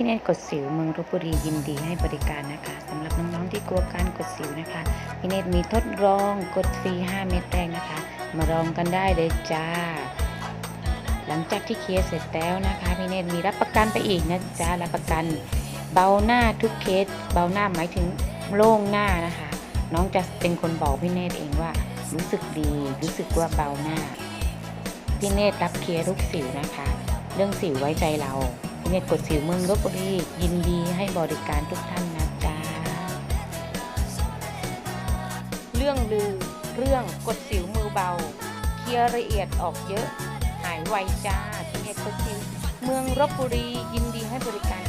ที่เนตกดสิวเมืองลบบุรียินดีให้บริการนะคะสำหรับน้องๆที่กลัวการกดสิวนะคะพี่เนตมีทดลองกดฟรี 5 เม็ดแรกนะคะ มาลองกันได้เลยจ้า หลังจากที่เคสเสร็จแล้วนะคะพี่เนตมีรับประกันไปอีกนะจ๊ะรับประกัน เบาหน้าทุกเคส เบาหน้าหมายถึงโล่งหน้านะคะ น้องจะเป็นคนบอกพี่เนตเองว่า รู้สึกดีรู้สึกว่าเบาหน้าพี่เนตรับเคลียร์ทุกสิวนะคะ เรื่องสิวไว้ใจเรา เนตกดสิวเมืองลบบุรียินดีให้บริการทุกท่านนะจ๊ะเรื่องลือ เรื่องกดสิวมือเบา เคลียร์ละเอียดออกเยอะ หายไวจ้าพี่เนตกดสิวเมืองลบบุรียินดีให้บริการ